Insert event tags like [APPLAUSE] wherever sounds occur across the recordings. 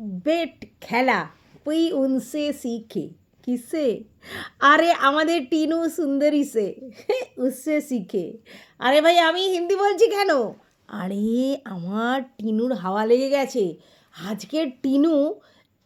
Bet খেলা। তুই উনসে শিখে কিসে? আরে, আমাদের টিনু সুন্দরী সে। উসে শিখে আরে ভাই, আমি হিন্দি বলছি কেন? আরে, আমার টিনুর হাওয়া লেগে গেছে। আজকের টিনু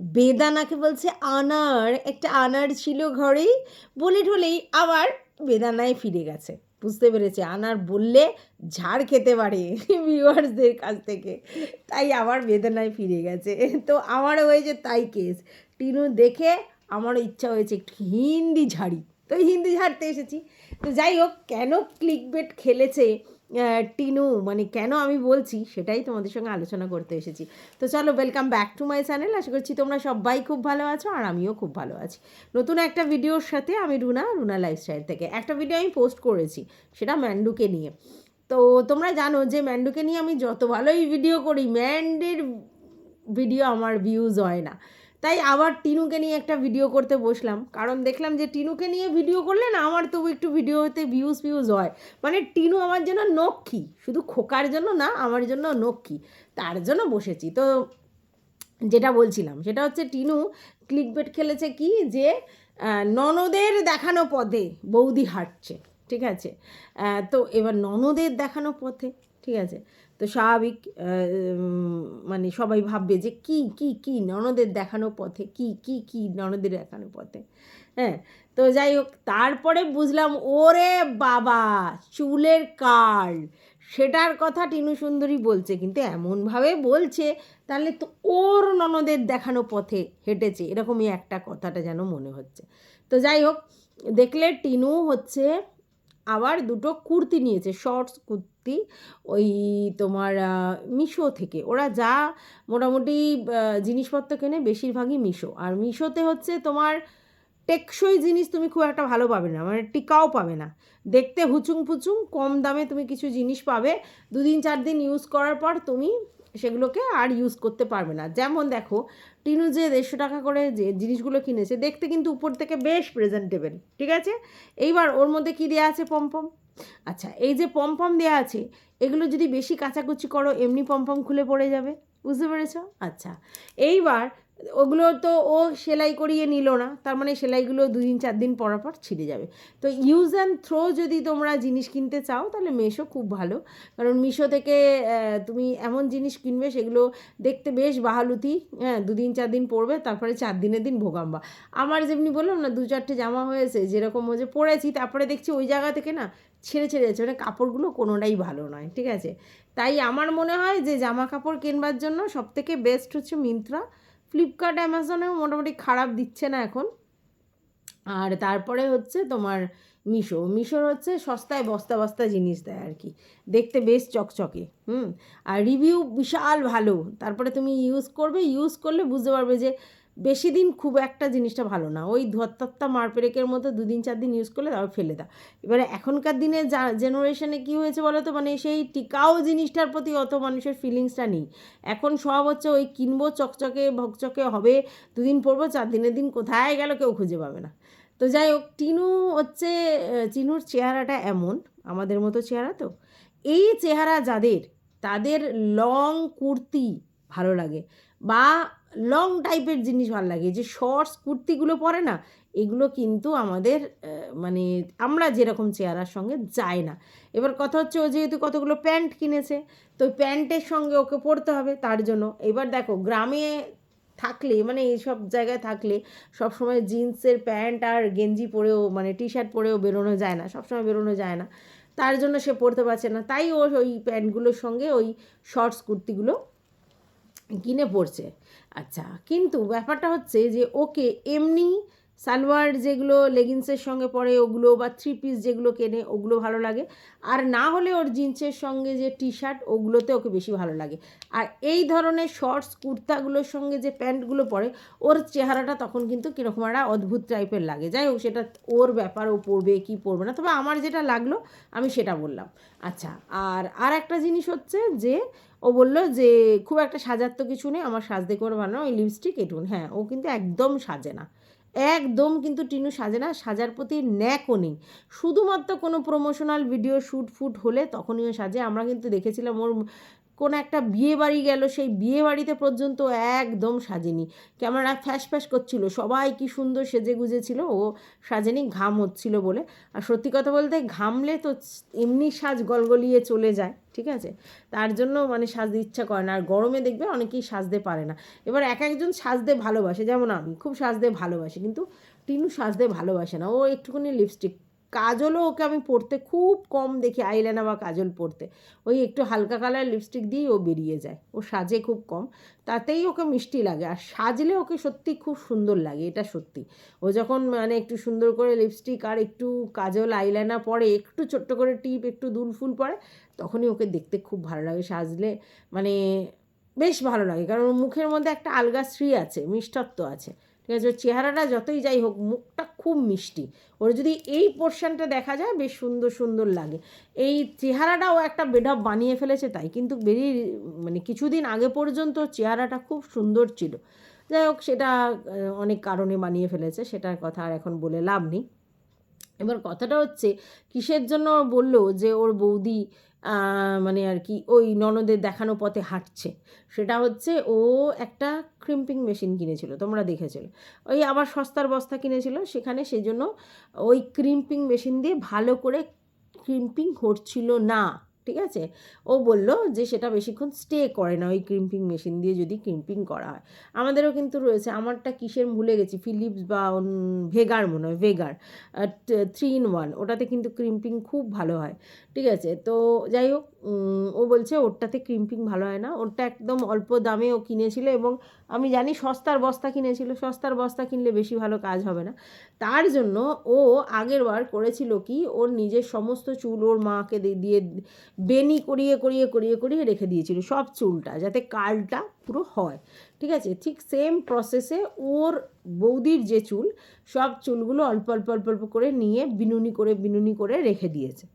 বেদানাকে বলছে, আনার। একটা আনার ছিল ঘরেই। বলে ঠলেই আবার বেদানায় ফিরে গেছে। বুঝতে পেরেছে। আনার বললে ঝাড় খেতে পারে [LAUGHS] ভিউয়ার্সদের কাছ থেকে। তাই আমার বেদনায় ফিরে গেছে। তো আমারও হয়েছে তাই কেস টিনু দেখে আমারও ইচ্ছা হয়েছে একটু হিন্দি ঝাড়ি। তো হিন্দি ঝাড়তে এসেছি। তো যাই হোক, কেন ক্লিক বেট খেলেছে? টিনু মানে কেন আমি বলছি সেটাই তোমাদের সঙ্গে আলোচনা করতে এসেছি। তো চলো welcome back to my channel আশা করছি তোমরা সবাই খুব ভালো আছো আর আমিও খুব ভালো আছি। নতুন একটা ভিডিওর সাথে আমি রুনা রুনা লাইফস্টাইল থেকে। একটা ভিডিও আমি পোস্ট করেছি, সেটা ম্যান্ডুকে নিয়ে। তো তোমরা জানো যে ম্যান্ডুকে নিয়ে আমি যত ভালোই ভিডিও করি ম্যান্ডের ভিডিও আমার ভিউজ হয় না। তাই আবার টিনুকে নিয়ে একটা ভিডিও করতে বসলাম। কারণ দেখলাম যে টিনুকে নিয়ে ভিডিও করলে না আমার তবু একটু ভিডিওতে ভিউজ ভিউজ হয়। মানে টিনু আমার জন্য নক্ষী। শুধু খোকার জন্য না, আমার জন্য নক্ষী। তার জন্য বসেছি। তো যেটা বলছিলাম, সেটা হচ্ছে টিনু ক্লিক বেট খেলেছে কি? যে ননদের দেখানো পদে বৌদি হাঁটছে। ঠিক আছে? তো এবার ননদের দেখানো পথে, ঠিক আছে? তো স্বাভাবিক মানে সবাই ভাববে যে কি কি কি ননদের দেখানো পথে, কি কি কি ননদের দেখানো পথে? হ্যাঁ তো যাই হোক, তারপরে বুঝলাম, ওরে বাবা, চুলের কার্ল। সেটার কথা টিনু সুন্দরী বলছে, কিন্তু এমনভাবে বলছে, তাহলে তো ওর ননদের দেখানো পথে হেঁটেছে। এরকমই একটা কথাটা যেন মনে হচ্ছে। তো যাই হোক, দেখলে টিনু হচ্ছে আবার দুটো কুর্তি নিয়েছে শর্টস কুর্তি, ওই তোমার মিশো থেকে। ওরা যা মোটামুটি জিনিসপত্র কেনে বেশিরভাগই মিশো। আর মিশোতে হচ্ছে তোমার টেকসই জিনিস তুমি খুব একটা ভালো পাবে না মানে টিকাও পাবে না। দেখতে হুচুং ফুচুং কম দামে তুমি কিছু জিনিস পাবে। দুদিন চার দিন ইউজ করার পর তুমি সেগুলোকে আর ইউজ করতে পারবে না। যেমন দেখো, টিনু যে দেড়শো টাকা করে যে জিনিসগুলো কিনেছে, দেখতে কিন্তু উপর থেকে বেশ প্রেজেন্টেবেল ঠিক আছে? এইবার ওর মধ্যে কী দেওয়া আছে? পমপম আচ্ছা এই যে পমপম দেওয়া আছে, এগুলো যদি বেশি কাচাকুচি করো, এমনি পমপম খুলে পড়ে যাবে। বুঝতে পেরেছ? আচ্ছা এইবার ওগুলো তো ও সেলাই করিয়ে নিল না, তার মানে সেলাইগুলো দুদিন চার দিন পর পর ছিঁড়ে যাবে। তো ইউজ অ্যান্ড থ্রো যদি তোমরা জিনিস কিনতে চাও, তাহলে মেশো খুব ভালো। কারণ মিশো থেকে তুমি এমন জিনিস কিনবে, সেগুলো দেখতে বেশ বাহালুতি। হ্যাঁ দুদিন চার দিন পরবে, তারপরে চার দিনের দিন ভোগাম্বা। আমার যেমনি বললাম না, দু চারটে জামা হয়েছে, যেরকম হচ্ছে পরেছি, তারপরে দেখছি ওই জায়গা থেকে না ছেড়ে ছেড়ে যাচ্ছে। মানে কাপড়গুলো কোনোটাই ভালো নয়, ঠিক আছে? তাই আমার মনে হয় যে জামা কাপড় কিনবার জন্য সবথেকে বেস্ট হচ্ছে মিন্ত্রা ফ্লিপকার্ট অ্যামাজনেও মোটামুটি খারাপ দিচ্ছে না এখন। আর তারপরে হচ্ছে তোমার মিশো মিশোর হচ্ছে সস্তায় বস্তা বস্তা জিনিস দেয় আর কি। দেখতে বেশ চকচকে, হুম? আর রিভিউ বিশাল ভালো। তারপরে তুমি ইউজ করবে ইউজ করলে বুঝতে পারবে যে বেশি দিন খুব একটা জিনিসটা ভালো না। ওই ধত্তত্তা মারপেরেকের মতো দুদিন, চার দিন ইউজ করলে তারপর ফেলে দাও। এবারে এখনকার দিনে যা জেনারেশনে কী হয়েছে বলো তো মানে সেই টিকাও জিনিসটার প্রতি অত মানুষের ফিলিংসটা নেই। এখন সব হচ্ছে ওই কিনবো, চকচকে, ভকচকে হবে, দুদিন পরবো, চার দিনের দিন কোথায় গেল কেউ খুঁজে পাবে না। তো যাই হোক, টিনু হচ্ছে চিনুর চেহারাটা এমন, আমাদের মতো চেহারা তো। এই চেহারা যাদের, তাদের লং কুর্তি ভালো লাগে। বা লং টাইপের জিনিস ভালো লাগে। যে শর্টস কুর্তিগুলো পরে না, এগুলো কিন্তু আমাদের মানে আমরা যেরকম চেহারার সঙ্গে যায় না। এবার কথা হচ্ছে ও যেহেতু কতগুলো প্যান্ট কিনেছে, তো প্যান্টের সঙ্গে ওকে পরতে হবে তার জন্য। এবার দেখো, গ্রামে থাকলে মানে এইসব জায়গায় থাকলে সবসময় জিন্সের প্যান্ট আর গেঞ্জি পরেও মানে টি শার্ট পরেও বেরোনো যায় না, সবসময় বেরোনো যায় না। তার জন্য সে পরতে পারছে না। তাই ও ওই প্যান্টগুলোর সঙ্গে ওই শর্টস কুর্তিগুলো কিনে পড়ছে। আচ্ছা কিন্তু ব্যাপারটা হচ্ছে যে ওকে এমনি সালোয়ার যেগুলো লেগিংসের সঙ্গে পরে ওগুলো বা থ্রি পিস যেগুলো কেনে, ওগুলো ভালো লাগে। আর না হলে ওর জিন্সের সঙ্গে যে টি শার্ট ওগুলোতে ওকে বেশি ভালো লাগে। আর এই ধরনের শর্টস কুর্তাগুলোর সঙ্গে যে প্যান্টগুলো পরে, ওর চেহারাটা তখন কিন্তু কীরকম একটা অদ্ভুত টাইপের লাগে। যাই হোক, সেটা ওর ব্যাপার, ও পড়বে কি পড়বে না, তবে আমার যেটা লাগল, আমি সেটা বললাম। আচ্ছা আর আর একটা জিনিস হচ্ছে যে, ও বলল যে, খুব একটা সাজার তো কিছু নেই, আমার সাজতে করে বানানো ওই লিপস্টিক এটুন হ্যাঁ ও কিন্তু একদম সাজে না। একদম কিন্তু টিনু সাজে না, সাজার প্রতি ন্যাকও নেই। শুধুমাত্র কোনো প্রমোশনাল ভিডিও শ্যুট ফুট হলে তখনই সাজে। আমরা কিন্তু দেখেছিলাম ওর কোনো একটা বিয়ে বাড়ি গেল, সেই বিয়ে বাড়িতে পর্যন্ত একদম সাজেনি। ক্যামেরা ফ্যাস ফ্যাস করছিল, সবাই কি সুন্দর সেজে গুজেছিল ও সাজেনি, ঘাম হচ্ছিল বলে। আর সত্যি কথা বলতে ঘামলে তো এমনি সাজ গলগলিয়ে চলে যায়, ঠিক আছে? তার জন্য মানে সাজতে ইচ্ছা করে না, আর গরমে দেখবে অনেকেই সাজতে পারে না। এবার এক একজন সাজতে ভালোবাসে, যেমন আমি, খুব সাজতে ভালোবাসি, কিন্তু টিনু সাজতে ভালোবাসে না, ও একটুখানি লিপস্টিক কাজলও ওকে আমি পরতে খুব কম দেখি আইলাইনার বা কাজল পড়তে ওই একটু হালকা কালার লিপস্টিক দিয়েই ও বেরিয়ে যায়। ও সাজে খুব কম। তাতেই ওকে মিষ্টি লাগে। আর সাজলে ওকে সত্যি খুব সুন্দর লাগে, এটা সত্যি। ও যখন মানে একটু সুন্দর করে লিপস্টিক আর একটু কাজল আইলাইনার পরে, একটু ছোট্ট করে টিপ, একটু দুল ফুল পরে, তখনই ওকে দেখতে খুব ভালো লাগে। সাজলে মানে বেশ ভালো লাগে। কারণ মুখের মধ্যে একটা আলগা শ্রী আছে, মিষ্টত্ব আছে। ঠিক আছে? চেহারাটা যতই যাই হোক, মুখটা খুব মিষ্টি। ওর যদি এই পোর্শনটা দেখা যায়, বেশ সুন্দর সুন্দর লাগে। এই চেহারাটাও একটা বেঢপ বানিয়ে ফেলেছে তাই। কিন্তু বেরিয়ে মানে কিছুদিন আগে পর্যন্ত চেহারাটা খুব সুন্দর ছিল। যাই হোক, সেটা অনেক কারণে বানিয়ে ফেলেছে, সেটার কথা আর এখন বলে লাভ নেই। এবার কথাটা হচ্ছে, কিসের জন্য বলল যে, ওর বৌদি মানে আর কি ওই ননদের দেখানো পথে হাঁটছে। সেটা হচ্ছে ও একটা ক্রিম্পিং মেশিন কিনেছিল, তোমরা দেখেছিলে। ওই আবার সস্তার বস্তা কিনেছিল, সেখানে সেজন্য ওই ক্রিম্পিং মেশিন দিয়ে ভালো করে ক্রিম্পিং হচ্ছিল না। ঠিক আছে? ও বলল যে সেটা বেশিক্ষণ স্টে করে না, ওই ক্রিম্পিং মেশিন দিয়ে যদি ক্রিম্পিং করা হয়। আমাদেরও কিন্তু রয়েছে, আমারটা কিসের ভুলে গেছি ফিলিপস বা ভেগার মনে হয় ভেগার থ্রি ইন ওয়ান ওটাতে কিন্তু ক্রিম্পিং খুব ভালো হয়, ঠিক আছে? তো যাই হোক ও বলছে ওরটাতে ক্রিম্পিং ভালো হয় না, ওরটা একদম অল্প দামে ও কিনেছিল এবং আমি জানি সস্তার বস্তা কিনেছিল, সস্তার বস্তা কিনলে বেশি ভালো কাজ হবে না। তার জন্য ও আগের বার করেছিল কি, ওর নিজের সমস্ত চুল ওর মাকে দিয়ে- দিয়ে বেনি করিয়ে করিয়ে করিয়ে করিয়ে রেখে দিয়েছিল সব চুলটা যাতে কালটা পুরো হয়। ঠিক আছে? ঠিক সেম প্রসেসে ওর বৌদির যে চুল, সব চুলগুলো অল্প অল্প অল্প অল্প করে নিয়ে বিনুনি করে বিনুনি করে রেখে দিয়েছে।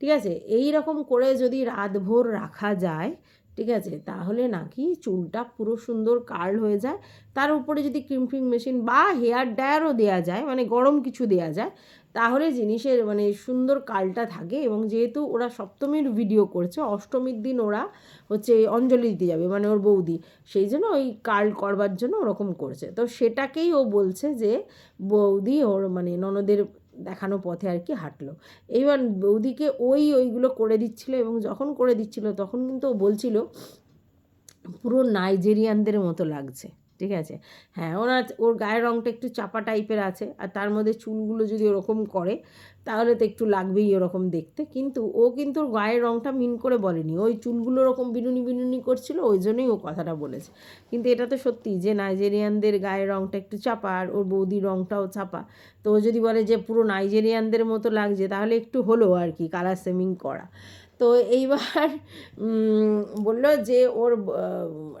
ঠিক আছে? এই রকম করে যদি রাতভর রাখা যায়, ঠিক আছে? তাহলে নাকি চুলটা পুরো সুন্দর কার্ল হয়ে যায়। তার উপরে যদি ক্রিম্পিং মেশিন বা হেয়ার ড্রায়ারও দেওয়া যায় মানে গরম কিছু দেওয়া যায় তাহলে জিনিসের মানে সুন্দর কালটা থাকে এবং যেহেতু ওরা সপ্তমীর ভিডিও করছে, অষ্টমীর দিন ওরা হচ্ছে অঞ্জলি দিতে যাবে মানে ওর বৌদি। সেই জন্য ওই কাল করবার জন্য ওরকম করছে। তো সেটাকেই ও বলছে যে বৌদি ওর মানে ননদের দেখানো পথে আর কি হাঁটলো। এইবার বৌদিকে ওই ওইগুলো করে দিচ্ছিল এবং যখন করে দিচ্ছিল তখন কিন্তু ও বলছিল, পুরো নাইজেরিয়ানদের মতো লাগছে। ঠিক আছে? হ্যাঁ ওনার ওর গায়ের রঙটা একটু চাপা টাইপের আছে, আর তার মধ্যে চুলগুলো যদি ওরকম করে, তাহলে তো একটু লাগবেই ওরকম দেখতে। কিন্তু ও কিন্তু ওর গায়ের রঙটা মিন করে বলেনি। ওই চুলগুলো ওরকম বিনুনি বিনুনি করছিল, ওই জন্যই ও কথাটা বলেছে। কিন্তু এটা তো সত্যি যে নাইজেরিয়ানদের গায়ের রঙটা একটু চাপা, আর ওর বৌদির রঙটাও চাপা। তো ও যদি বলে যে পুরো নাইজেরিয়ানদের মতো লাগছে, তাহলে একটু হলো আর কি কালার সেমিং করা। তো এইবার বলল যে ওর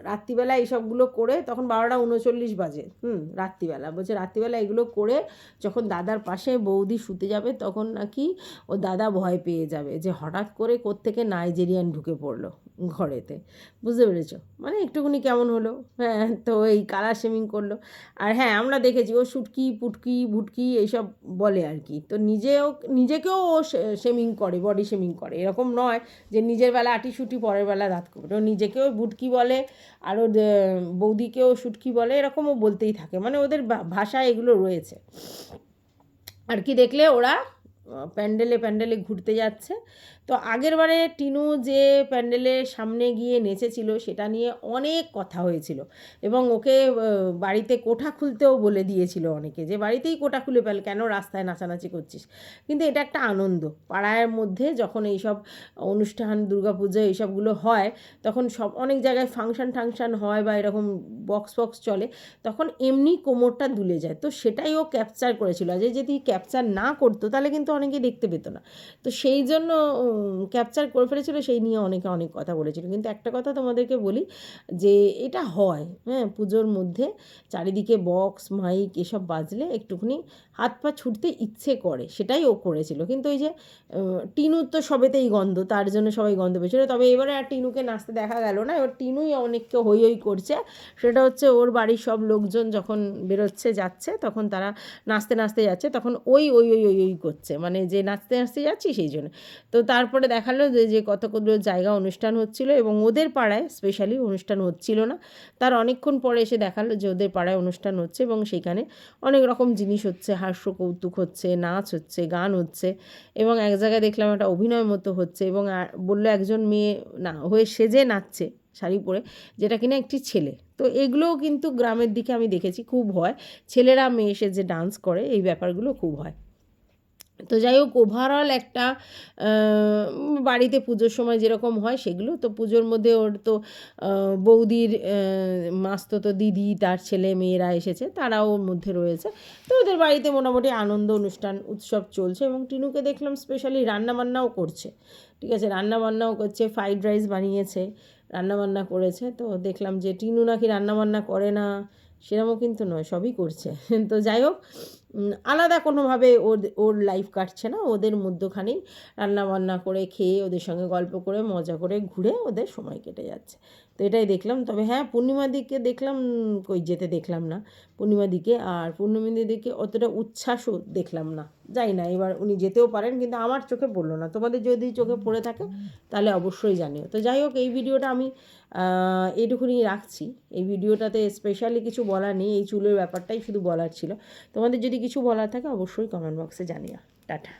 রাত্রিবেলা এইসবগুলো করে তখন বারোটা উনচল্লিশ বাজে, হুম, রাত্রিবেলা। বলছে রাত্রিবেলা এগুলো করে যখন দাদার পাশে বৌদি শুতে যাবে তখন নাকি ও দাদা ভয় পেয়ে যাবে যে হঠাৎ করে কোত্থেকে নাইজেরিয়ান ঢুকে পড়ল। ঘরেতে। বুঝতে পেরেছ? মানে একটুখানি কেমন হলো? হ্যাঁ তো এই কালার শেমিং করল। আর হ্যাঁ আমরা দেখেছি ও শুটকি পুটকি, ভুটকি এইসব বলে আর কি। তো নিজেও, নিজেকেও ও শেমিং করে, বডি শেমিং করে। এরকম নয় যে নিজের বেলা আটি শুটি পরের বেলা দাঁত করবে ও নিজেকেও ভুটকি বলে আর ওর বৌদিকেও শুটকি বলে এরকমও বলতেই থাকে। মানে ওদের ভাষায় এগুলো রয়েছে। আর কি দেখলে ওরা প্যান্ডেলে প্যান্ডেলে ঘুরতে যাচ্ছে। তো আগের বারে টিনু যে প্যান্ডেলের সামনে গিয়ে নেচেছিল, সেটা নিয়ে অনেক কথা হয়েছিল এবং ওকে বাড়িতে কোঠা খুলতেও বলে দিয়েছিল অনেকে যে, বাড়িতেই কোঠা খুলে ফেল, কেন রাস্তায় নাচানাচি করছিস? কিন্তু এটা একটা আনন্দ। পাড়ার মধ্যে যখন এইসব অনুষ্ঠান, দুর্গাপুজো এইসবগুলো হয়, তখন সব, অনেক জায়গায় ফাংশন, টাংশন হয় বা এরকম বক্স বক্স চলে, তখন এমনি কোমরটা দুলে যায়। তো সেটাই ও ক্যাপচার করেছিল। যে যদি ক্যাপচার না করতো, তাহলে কিন্তু অনেকে দেখতে পেতো না। তো সেই জন্য ক্যাপচার করে ফেলেছিল, সেই নিয়ে অনেকে অনেক কথা বলেছিল। কিন্তু একটা কথা তোমাদেরকে বলি, যে এটা হয় হ্যাঁ পুজোর মধ্যে চারিদিকে বক্স মাইক এসব বাজলে একটুখানি হাত পা ছুটতে ইচ্ছে করে, সেটাই ও করেছিল। কিন্তু ওই যে টিনুর তো সবেতেই গন্ধ, তার জন্য সবাই গন্ধ পেয়েছিল। তবে এবারে আর টিনুকে নাচতে দেখা গেল না। এবার টিনুই অনেককে হই হই করছে, সেটা হচ্ছে ওর বাড়ির সব লোকজন যখন বেরোচ্ছে, যাচ্ছে, তখন তারা নাচতে নাচতে যাচ্ছে, তখন ওই ওই ওই ওই ওই করছে। মানে যে নাচতে নাচতে যাচ্ছি, সেই জন্য। তো তারপরে দেখাল যে যে কতগুলো জায়গা অনুষ্ঠান হচ্ছিল এবং ওদের পাড়ায় স্পেশালি অনুষ্ঠান হচ্ছিল না। তার অনেকক্ষণ পরে এসে দেখাল যে ওদের পাড়ায় অনুষ্ঠান হচ্ছে এবং সেখানে অনেক রকম জিনিস হচ্ছে হাস্য কৌতুক হচ্ছে, নাচ হচ্ছে, গান হচ্ছে এবং এক জায়গায় দেখলাম একটা অভিনয় মতো হচ্ছে এবং বলল একজন মেয়ে না, হয়ে সেজে নাচছে শাড়ি পরে, যেটা কিনা একটি ছেলে। তো এগুলোও কিন্তু গ্রামের দিকে আমি দেখেছি খুব হয়। ছেলেরা, মেয়ে যে ডান্স করে, এই ব্যাপারগুলো খুব হয়। তো যাই হোক ওভারঅল একটা বাড়িতে পুজোর সময় যেরকম হয় সেগুলো। তো পুজোর মধ্যে ওর তো বৌদির মাস্তো তো দিদি, তার ছেলে, মেয়েরা এসেছে, তারাও ওর মধ্যে রয়েছে। তো ওদের বাড়িতে মোটামুটি আনন্দ অনুষ্ঠান, উৎসব চলছে এবং টিনুকে দেখলাম স্পেশালি রান্নাবান্নাও করছে। ঠিক আছে, রান্নাবান্নাও করছে ফ্রাইড রাইস বানিয়েছে। রান্নাবান্না করেছে। তো দেখলাম যে টিনু নাকি রান্নাবান্না করে না সেরকমও কিন্তু নয়, সবই করছে। [LAUGHS] তো যাই হোক আলাদা কোনোভাবে ওর ওর লাইফ কাটছে না। ওদের মধ্যখানেই রান্নাবান্না করে খেয়ে ওদের সঙ্গে গল্প করে, মজা করে ঘুরে ওদের সময় কেটে যাচ্ছে। তো এটাই দেখলাম। তবে হ্যাঁ পূর্ণিমা দিকে দেখলাম, কই যেতে দেখলাম না। পূর্ণিমা দিকে আর পূর্ণিমা দিকে অতটা উচ্ছ্বাসও দেখলাম না। যাই না, এবার উনি যেতেও পারেন, কিন্তু আমার চোখে পড়ল না। তোমাদের যদি চোখে পড়ে থাকে, তাহলে অবশ্যই জানিও। তো যাই হোক, এই ভিডিওটা আমি এইটুকুনি রাখছি। এই ভিডিওটাতে স্পেশালি কিছু বলার নেই, এই চুলের ব্যাপারটাই শুধু বলার ছিল। তোমাদের যদি কিছু বলার থাকে, অবশ্যই কমেন্ট বক্সে জানিও। টাটা।